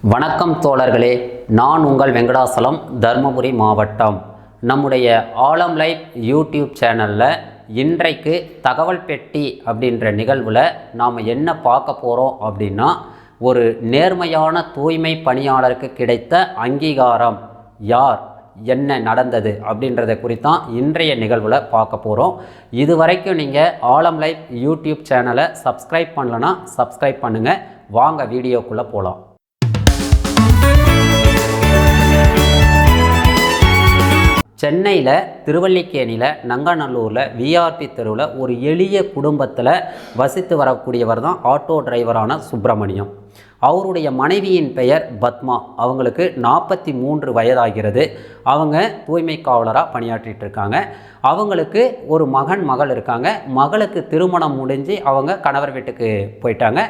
வணக்கம் தோழர்களே நான் உங்கள் வெங்கடாசலம் தருமபுரி மாவட்டம். நம்முடைய ஆலம் லைஃப் யூடியூப் சேனலில் இன்றைக்கு தகவல் பெட்டி அப்படின்ற நிகழ்வில் நாம் என்ன பார்க்க போகிறோம் அப்படின்னா ஒரு நேர்மையான தூய்மை பணியாளருக்கு கிடைத்த அங்கீகாரம் யார்? என்ன நடந்தது? அப்படின்றத குறித்தான் இன்றைய நிகழ்வில் பார்க்க போகிறோம் இது வரைக்கும் நீங்கள் ஆலம் லைஃப் யூடியூப் சேனலை சப்ஸ்கிரைப் பண்ணலன்னா சப்ஸ்கிரைப் பண்ணுங்கள் வாங்க வீடியோக்குள்ளே போகலாம் சென்னையில் திருவல்லிக்கேணியில் நங்கநல்லூரில் விஆர்பி தெருவில் ஒரு எளிய குடும்பத்தில் வசித்து வரக்கூடியவர் தான் ஆட்டோ டிரைவரான சுப்பிரமணியம். அவருடைய மனைவியின் பெயர் பத்மா. அவங்களுக்கு நாற்பத்தி மூன்று வயதாகிறது. அவங்க தூய்மை காவலராக பணியாற்றிட்டு இருக்காங்க. அவங்களுக்கு ஒரு மகன் மகள் இருக்காங்க. மகளுக்கு திருமணம் முடிஞ்சு அவங்க கணவர் வீட்டுக்கு போயிட்டாங்க.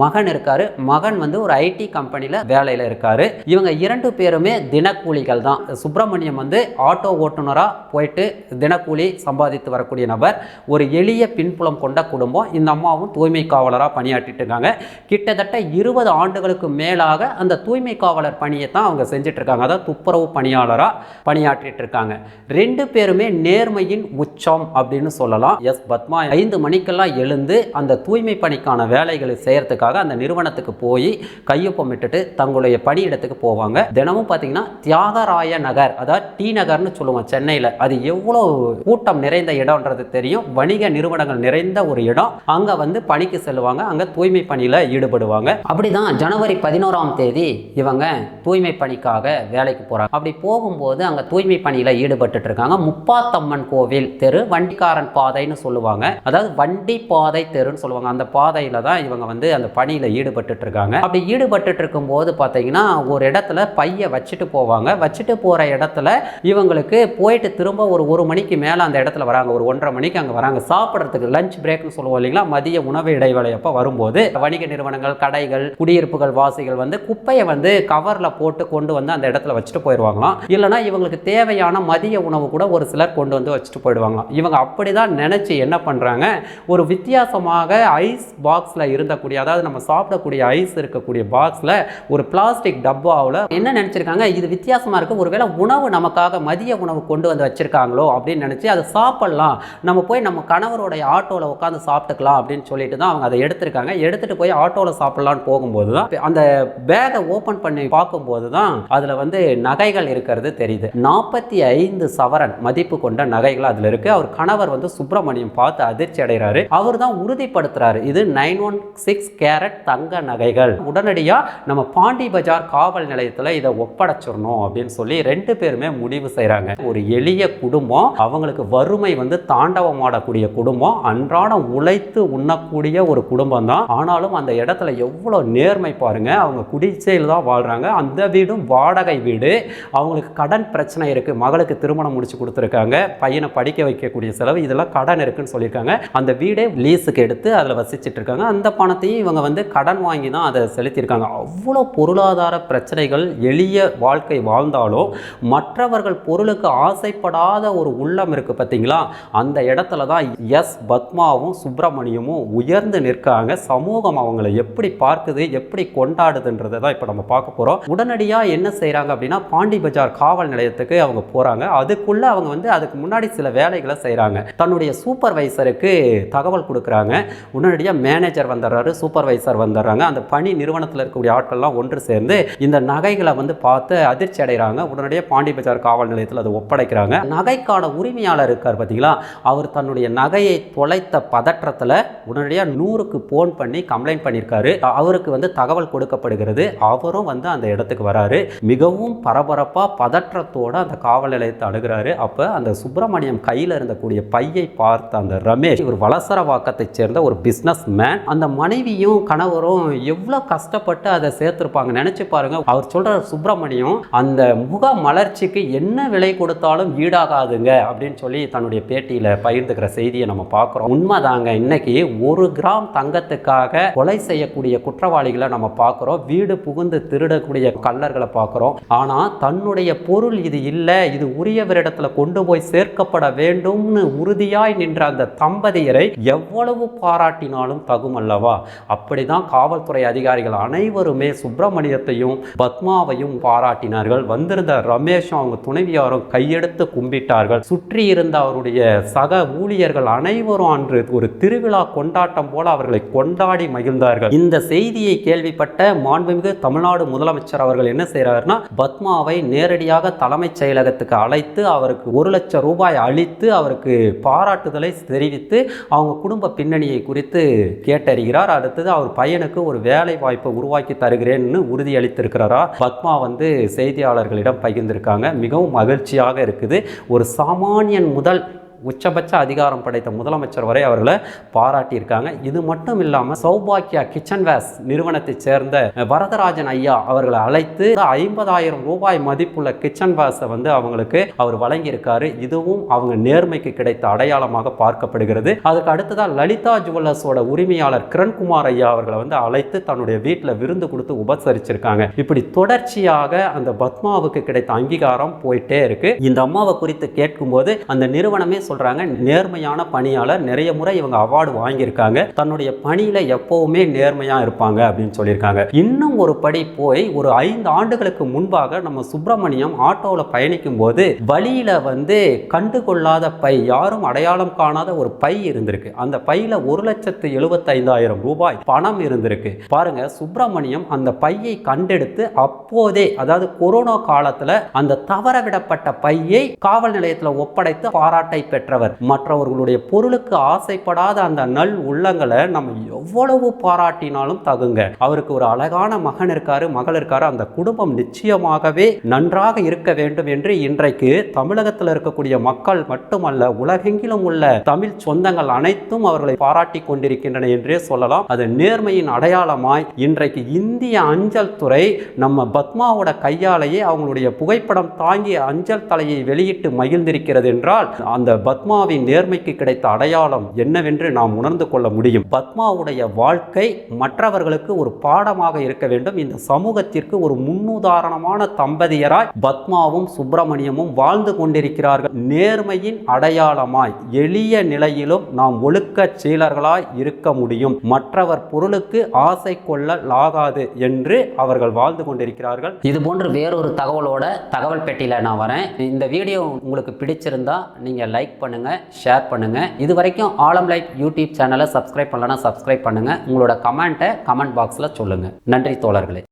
மகன் இருக்காரு. மகன் வந்து ஒரு ஐடி கம்பெனியில் வேலையில் இருக்காரு. இவங்க இரண்டு பேருமே தினக்கூலிகள் தான். சுப்பிரமணியம் வந்து ஆட்டோ ஓட்டுநராக போயிட்டு தினக்கூலி சம்பாதித்து வரக்கூடிய நபர். ஒரு எளிய பின்புலம் கொண்ட குடும்பம். இந்த அம்மாவும் தூய்மை காவலராக பணியாற்றிட்டு இருக்காங்க. கிட்டத்தட்ட இருபது ஆண்டுகளுக்கு மேலாக அந்த தூய்மை காவலர் பணியை தான் அவங்க செஞ்சிட்ருக்காங்க அதாவது துப்புரவு பணியாளராக பணியாற்றிட்டு இருக்காங்க. ரெண்டு பேருமே நேர்மையின் உச்சம் அப்படின்னு சொல்லலாம். எஸ் பத்மா ஐந்து மணிக்கெல்லாம் எழுந்து அந்த தூய்மை பணிக்கான வேலைகளை செய்யறதுக்காக அந்த நிறுவனத்துக்கு போய் கையொப்பமிட்டுட்டு தங்களுடைய பணியிடத்துக்கு போவாங்க. தினமும் பார்த்தீங்கன்னா தியாகராய நகர் அதாவது டி நகர்னு சொல்லுவோம் சென்னையில். அது எவ்வளோ கூட்டம் நிறைந்த இடம்ன்றது தெரியும். வணிக நிறுவனங்கள் நிறைந்த ஒரு இடம். அங்கே வந்து பணிக்கு செல்லுவாங்க. அங்கே தூய்மை பணியில் ஈடுபடுவாங்க. அப்படிதான் ஜனவரி பதினோராம் தேதி இவங்க தூய்மை பணிக்காக வேலைக்கு போகிறாங்க அப்படி போகும்போது அங்கே தூய்மை பணியில் ஈடுபட்டு இருக்காங்க. முப்பாத்தம்மன் கோவில் தெரு வண்டிக்காரன் பாதைன்னு சொல்லுவாங்க. அதாவது வண்டி பாதை தெருன்னு சொல்லுவாங்க. அந்த பாதையில் தான் இவங்க வந்து அந்த பணியில் ஈடுபட்டு இருக்காங்க. அப்படி ஈடுபட்டு இருக்கும்போது பார்த்தீங்கன்னா ஒரு இடத்துல பைய வச்சுட்டு போவாங்க. வச்சுட்டு போகிற இடத்துல இவங்களுக்கு போயிட்டு திரும்ப ஒரு ஒரு மணிக்கு மேலே அந்த இடத்துல வராங்க. ஒரு ஒன்றரை மணிக்கு அங்கே வராங்க. சாப்பிட்றதுக்கு லஞ்ச் பிரேக்னு சொல்லுவோம் இல்லைங்களா? மதிய உணவு இடைவேளை அப்போ வரும்போது வணிக நிறுவனங்கள் கடைகள் குடியிருப்புகள் வாசிகள் வந்து குப்பையை வந்து கவரில் போட்டு கொண்டு வந்து அந்த இடத்துல வச்சுட்டு போயிடுவாங்களாம் இல்லைனா இவங்களுக்கு தேவையான மதிய உணவு கூட ஒரு சிலர் கொண்டு வந்து வச்சுட்டு போயிடுவாங்களாம் இவங்க அப்படி தான் நினச்சி என்ன பண்ணுறாங்க ஒரு வித்தியாசமாக ஐஸ் பாக்ஸில் இருந்தக்கூடிய அதாவது நம்ம சாப்பிடக்கூடிய ஐஸ் இருக்கக்கூடிய பாக்ஸில் ஒரு பிளாஸ்டிக் டப்பாவில் என்ன நினச்சிருக்காங்க? இது வித்தியாசமாக இருக்குது ஒருவேளை உணவு நமக்காக மதிய உணவு கொண்டு வந்து வச்சுருக்காங்களோ அப்படின்னு நினச்சி அதை சாப்பிட்லாம். நம்ம போய் நம்ம கணவருடைய ஆட்டோவில் உட்காந்து சாப்பிட்டுக்கலாம் அப்படின்னு சொல்லிட்டு தான் அவங்க அதை எடுத்திருக்காங்க. எடுத்துகிட்டு போய் ஆட்டோவில் சாப்பிட்லான்னு போகும்போது தான் அந்த பேகை ஓப்பன் பண்ணி பார்க்கும்போது தான் அதில் வந்து நகைகள் இருக்கிறது தெரியுது. நாற்பத்தி ஐந்து சவரன் மதிப்பு கொண்ட நகை நகைகள் அதில் இருக்குது அவர் கணவர் வந்து சுப்பிரமணியம் பார்த்து அதிர்ச்சி அடைகிறாரு. அவர் தான் உறுதிப்படுத்துறாரு. இது நைன் ஒன் சிக்ஸ் கேரட் தங்க நகைகள். உடனடியாக நம்ம பாண்டி பஜார் காவல் நிலையத்தில் இதை ஒப்படைச்சிடணும் அப்படின்னு சொல்லி ரெண்டு பேருமே முடிவு செய்கிறாங்க ஒரு எளிய குடும்பம் அவங்களுக்கு வறுமை வந்து தாண்டவம் ஆடக்கூடிய குடும்பம் அன்றாடம் உழைத்து உண்ணக்கூடிய ஒரு குடும்பம் தான். ஆனாலும் அந்த இடத்துல எவ்வளோ நேர்மை பாருங்க. அவங்க குடிசையில் தான் வாழ்கிறாங்க அந்த வீடும் வாடகை வீடு. அவங்களுக்கு கடன் பிரச்சனை இருக்குது மகளுக்கு திருமணம் முடிச்சு கொடுத்துருக்காங்க. பையனை படிக்க வைக்கக்கூடிய செலவு இதெல்லாம் கடன் இருக்குன்னு சொல்லியிருக்காங்க. அந்த வீடே லீஸுக்கு எடுத்து அதில் வசிச்சுட்டு இருக்காங்க. அந்த பணத்தையும் இவங்க வந்து கடன் வாங்கி தான் அதை செலுத்தியிருக்காங்க. அவ்வளோ பொருளாதார பிரச்சனைகள் எளிய வாழ்க்கை வாழ்ந்தாலும் மற்றவர்கள் பொருளுக்கு ஆசைப்படாத ஒரு உள்ளம் இருக்குது பார்த்தீங்களா? அந்த இடத்துல தான் எஸ். பத்மாவும் சுப்பிரமணியமும் உயர்ந்து நிற்காங்க. சமூகம் அவங்கள எப்படி பார்க்குது எப்படி கொண்டாடுதுன்றதை தான் இப்போ நம்ம பார்க்க போகிறோம் உடனடியாக என்ன செய்கிறாங்க அப்படின்னா பாண்டி பஜார் காவல் நிலையத்துக்கு அவங்க போகிறாங்க அதுக்குள்ளே அவங்க வந்து அதுக்கு முன்னாடி சில வேலைகளை செய்கிறாங்க தன்னுடைய சூப்பர்வைசருக்கு தகவல் கொடுக்குறாங்க. உடனடியாக மேனேஜர் வந்துடுறாரு சூப்பர்வைசர் வந்துடுறாங்க. அந்த பணி நிறுவனத்தில் இருக்கக்கூடிய ஆட்கள்லாம் ஒன்று சேர்ந்து இந்த நகைகளை வந்து பார்த்து அதிர்ச்சி அடைகிறாங்க உடனடியாக பாண்டி பஜார் காவல் நிலையத்தில் அதை ஒப்படைக்கிறாங்க. நகைக்கான உரிமையாளர் இருக்கார் பார்த்தீங்களா அவர் தன்னுடைய நகையை தொலைத்த பதற்றத்தில் உடனடியாக நூறுக்கு ஃபோன் பண்ணி கம்ப்ளைண்ட் பண்ணியிருக்காரு. அவருக்கு வந்து தகவல் கொடுக்கப்படுகிறது. அவரும் வந்து அந்த இடத்துக்கு வராரு. மிகவும் பரபரப்பாக பதற்றத்தோட அந்த காவல் நிலையத்தை அணுகிறாரு. அப்போ அந்த சுப்பிரமணியம் கையில் இருந்தக்கூடிய பையை பார்த்த அந்த ரமேஷ் ஒரு வலசரவாக்கத்தைச் சேர்ந்த ஒரு பிஸ்னஸ் மேன் அந்த மனைவியும் கணவரும் எவ்வளோ கஷ்டப்பட்டு அதை சேர்த்துருப்பாங்க நினச்சி பாருங்க. அவர் சொல்கிற சுப்பிரமணியம் அந்த முக மலர்ச்சிக்கு என்ன விலை கொடுத்தாலும் ஈடாகாதுங்க அப்படின்னு சொல்லி தன்னுடைய பேட்டியில் பகிர்ந்துக்கிற செய்தியை நம்ம பார்க்குறோம். உண்மைதாங்க இன்னைக்கு ஒரு கிராம் தங்கத்துக்காக கொலை செய்யக்கூடிய குற்றவாளிகளை நம்ம பார்க்குறோம். வீடு புகுந்து திருடக்கூடிய கல்லர்களை பார்க்குறோம். ஆனால் தன்னுடைய பொருள் இது இல்லை இது உரியவரிடத்தில் கொண்டு போய் சேர்க்க சேர்க்கப்பட வேண்டும்னு உறுதியாய் நின்ற அந்த தம்பதியரை எவ்வளவு பாராட்டினாலும் தகுமல்லவா? அப்படிதான் காவல்துறை அதிகாரிகள் அனைவருமே சுப்பிரமணியத்தையும் பத்மாவையும் பாராட்டினார்கள். வந்திருந்த ரமேஷும் அவங்க துணைவியாரும் கையெடுத்து கும்பிட்டார்கள். சுற்றி இருந்த அவருடைய சக ஊழியர்கள் அனைவரும் அன்று ஒரு திருவிழா கொண்டாட்டம் போல அவர்களை கொண்டாடி மகிழ்ந்தார்கள். இந்த செய்தியை கேள்விப்பட்ட மாண்புமிகு தமிழ்நாடு முதலமைச்சர் அவர்கள் என்ன செய்கிறாருன்னா பத்மாவை நேரடியாக தலைமைச் செயலகத்துக்கு அழைத்து அவருக்கு ஒரு லட்சம் ரூபாய் அளித்து அவருக்கு பாராட்டுதலை தெரிவித்து அவங்க குடும்ப பின்னணியை குறித்து கேட்டறிகிறார். அடுத்தது அவர் பையனுக்கு ஒரு வேலை வாய்ப்பை உருவாக்கி தருகிறேன்னு உறுதியளித்திருக்கிறாரா? பத்மா வந்து செய்தியாளர்களிடம் பகிர்ந்திருக்காங்க. மிகவும் மகிழ்ச்சியாக இருக்குது. ஒரு சாமானியன் முதல் உச்சபட்ச அதிகாரம் படைத்த முதலமைச்சர் வரை அவர்களை பாராட்டியிருக்காங்க. இது மட்டும் இல்லாமல் சௌபாக்கியா கிச்சன் வேஸ் நிறுவனத்தைச் சேர்ந்த வரதராஜன் ஐயா அவர்களை அழைத்து ஐம்பதாயிரம் ரூபாய் மதிப்புள்ள கிச்சன் வேஸை வந்து அவங்களுக்கு அவர் வழங்கியிருக்காரு. இதுவும் அவங்க நேர்மைக்கு கிடைத்த அடையாளமாக பார்க்கப்படுகிறது. அதுக்கு அடுத்ததாக லலிதா ஜுவல்லர்ஸோட உரிமையாளர் கிரண்குமார் ஐயா அவர்களை வந்து அழைத்து தன்னுடைய வீட்டில் விருந்து கொடுத்து உபசரிச்சிருக்காங்க. இப்படி தொடர்ச்சியாக அந்த பத்மாவுக்கு கிடைத்த அங்கீகாரம் போயிட்டே இருக்கு. இந்த அம்மாவை குறித்து கேட்கும்போது அந்த நிறுவனமே சொல்றாங்க நேர்மையான பணியாளர் நிறைய முறை இவங்க அவார்டு வாங்கியிருக்காங்க. தன்னுடைய பணியில எப்பவுமே நேர்மையா இருப்பாங்க அப்படின்னு சொல்லியிருக்காங்க. இன்னும் ஒரு படி போய் ஒரு ஐந்து ஆண்டுகளுக்கு முன்பாக நம்ம சுப்பிரமணியம் ஆட்டோவில் பயணிக்கும் போது வழியில வந்து கண்டுகொள்ளாத பை யாரும் அடையாளம் காணாத ஒரு பை இருந்திருக்கு. அந்த பையில ஒரு லட்சத்து எழுபத்தைந்தாயிரம் ரூபாய் பணம் இருந்திருக்கு. பாருங்க சுப்பிரமணியம் அந்த பையை கண்டெடுத்து அப்போதே அதாவது கொரோனா காலத்துல அந்த தவற விடப்பட்ட பையை காவல் நிலையத்தில் ஒப்படைத்து பாராட்டை பெற்றவர். மற்றவர்களுடைய பொருளுக்கு ஆசைப்படாத அந்த நல் உள்ளங்களை நம்ம எவ்வளவு பாராட்டினாலும் தகுங்க. அவருக்கு ஒரு அழகான மகன் இருக்காரு மகள் இருக்காரு. அந்த குடும்பம் நிச்சயமாகவே நன்றாக இருக்க வேண்டும் என்று இன்றைக்கு தமிழகத்தில் இருக்கக்கூடிய மக்கள் மட்டுமல்ல உலகெங்கிலும் உள்ள தமிழ் சொந்தங்கள் அனைத்தும் அவர்களை பாராட்டி கொண்டிருக்கின்றன என்றே சொல்லலாம். அது நேர்மையின் அடையாளமாய் இன்றைக்கு இந்திய அஞ்சல் துறை நம்ம பத்மாவோட கையாலேயே அவங்களுடைய புகைப்படம் தாங்கிய அஞ்சல் தலையை வெளியிட்டு மகிழ்ந்திருக்கிறது என்றால் அந்த பத்மாவின் நேர்மைக்கு கிடைத்த அடையாளம் என்னவென்று நாம் உணர்ந்து கொள்ள முடியும். பத்மாவுடைய வாழ்க்கை மற்றவர்களுக்கு ஒரு பாடமாக இருக்க வேண்டும். இந்த சமூகத்திற்கு ஒரு முன்னுதாரணமான தம்பதியராய் பத்மாவும் சுப்பிரமணியமும் வாழ்ந்து கொண்டிருக்கிறார்கள். நேர்மையின் அடையாளமாய் எளிய நிலையிலும் நாம் ஒழுக்க சீலர்களாய் இருக்க முடியும். மற்றவர் பொருளுக்கு ஆசை கொள்ளலாகாது என்று அவர்கள் வாழ்ந்து கொண்டிருக்கிறார்கள். இது போன்று வேறொரு தகவலோட தகவல் பெட்டியில் நான் வரேன். இந்த வீடியோ உங்களுக்கு பிடிச்சிருந்தா நீங்கள் லைக் லைக் பண்ணுங்கள் ஷேர் பண்ணுங்கள் இது வரைக்கும் ஆலம் லைஃப் யூடியூப் சேனலை சப்ஸ்கிரைப் பண்ணலன்னா சப்ஸ்கிரைப் பண்ணுங்கள் உங்களோட கமெண்ட்டை கமெண்ட் பாக்ஸில் சொல்லுங்கள் நன்றி தோழர்களே.